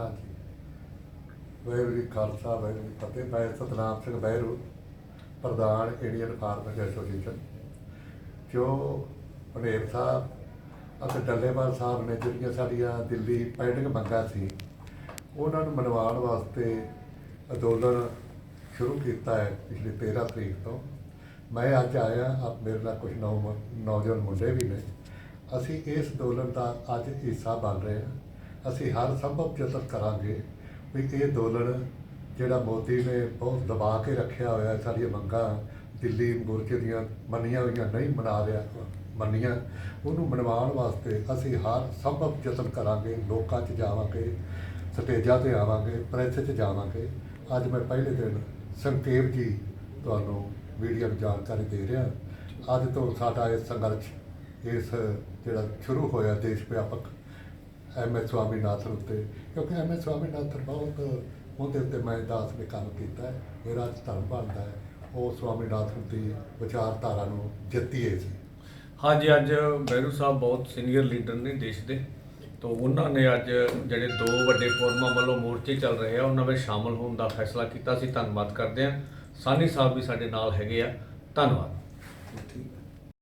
ਹਾਂਜੀ। ਵਾਹਿਗੁਰੂ ਜੀ ਖਾਲਸਾ, ਵਾਹਿਗੁਰੂ ਜੀ ਫਤਿਹ। ਮੈਂ ਸਤਨਾਮ ਸਿੰਘ ਬਹਿਰੂ, ਪ੍ਰਧਾਨ ਇੰਡੀਅਨ ਫਾਰਮਰਸ ਐਸੋਸੀਏਸ਼ਨ। ਜੋ ਹਨੇਰ ਸਾਹਿਬ ਅਤੇ ਡੱਲੇਵਾਲ ਸਾਹਿਬ ਨੇ ਜਿਹੜੀਆਂ ਸਾਡੀਆਂ ਦਿੱਲੀ ਪੈਂਡਿੰਗ ਮੰਗਾਂ ਸੀ, ਉਹਨਾਂ ਨੂੰ ਮਨਵਾਉਣ ਵਾਸਤੇ ਅੰਦੋਲਨ ਸ਼ੁਰੂ ਕੀਤਾ ਹੈ ਪਿਛਲੀ 13 ਤਰੀਕ ਤੋਂ। ਮੈਂ ਅੱਜ ਆਇਆ, ਆਪ ਮੇਰੇ ਨਾਲ ਕੁਝ ਨੌ ਨੌਜਵਾਨ ਮੁੰਡੇ ਵੀ ਨੇ। ਅਸੀਂ ਇਸ ਅੰਦੋਲਨ ਦਾ ਅੱਜ ਹਿੱਸਾ ਬਣ ਰਹੇ ਹਾਂ। ਅਸੀਂ ਹਰ ਸੰਭਵ ਯਤਨ ਕਰਾਂਗੇ ਵੀ ਇਹ ਅੰਦੋਲਨ ਜਿਹੜਾ ਮੋਦੀ ਨੇ ਬਹੁਤ ਦਬਾ ਕੇ ਰੱਖਿਆ ਹੋਇਆ ਸਾਡੀਆਂ ਮੰਗਾਂ ਦਿੱਲੀ ਮੋਰਚੇ ਦੀਆਂ ਮੰਨੀਆਂ ਹੋਈਆਂ, ਨਹੀਂ ਮਨਾ ਰਿਹਾ ਮੰਨੀਆਂ, ਉਹਨੂੰ ਮਨਵਾਉਣ ਵਾਸਤੇ ਅਸੀਂ ਹਰ ਸੰਭਵ ਯਤਨ ਕਰਾਂਗੇ, ਲੋਕਾਂ 'ਚ ਜਾਵਾਂਗੇ, ਸਟੇਜਾਂ ਤੇ ਆਵਾਂਗੇ, ਪ੍ਰੈਸ 'ਚ ਜਾਵਾਂਗੇ। ਅੱਜ ਮੈਂ ਪਹਿਲੇ ਦਿਨ ਸੰਖੇਪ ਜੀ ਤੁਹਾਨੂੰ ਮੀਡੀਆ ਨੂੰ ਜਾਣਕਾਰੀ ਦੇ ਰਿਹਾ। ਅੱਜ ਤੋਂ ਸਾਡਾ ਇਹ ਸੰਘਰਸ਼ ਇਸ ਜਿਹੜਾ ਸ਼ੁਰੂ ਹੋਇਆ ਦੇਸ਼ ਵਿਆਪਕ ਐਮ ਐਸ ਸਵਾਮੀਨਾਥਨ ਉੱਤੇ ਕਿਉਂਕਿ ਐਮ ਐਸ ਸਵਾਮੀਨਾਥਨ ਬਹੁਤ ਉਹਦੇ ਉੱਤੇ ਮੈਂ ਦਾਸ ਨੇ ਕੰਮ ਕੀਤਾ ਹੈ ਮੇਰਾ ਅੱਜ ਧਰਮ ਬਣਦਾ ਹੈ ਉਹ ਸਵਾਮੀਨਾਥਨ ਦੀ ਵਿਚਾਰਧਾਰਾ ਨੂੰ ਜਿੱਤੀਏ ਸੀ। ਹਾਂਜੀ ਅੱਜ ਬਹਿਰੂ ਸਾਹਿਬ ਬਹੁਤ ਸੀਨੀਅਰ ਲੀਡਰ ਨੇ ਦੇਸ਼ ਦੇ ਤੋਂ ਉਹਨਾਂ ਨੇ ਅੱਜ ਜਿਹੜੇ ਦੋ ਵੱਡੇ ਫੋਰਮਾਂ ਵੱਲੋਂ ਮੋਰਚੇ ਚੱਲ ਰਹੇ ਆ ਉਹਨਾਂ ਵਿੱਚ ਸ਼ਾਮਲ ਹੋਣ ਦਾ ਫੈਸਲਾ ਕੀਤਾ ਸੀ ਧੰਨਵਾਦ ਕਰਦੇ ਹਾਂ। ਸਾਨੀ ਸਾਹਿਬ ਵੀ ਸਾਡੇ ਨਾਲ ਹੈਗੇ ਆ ਧੰਨਵਾਦ। ਠੀਕ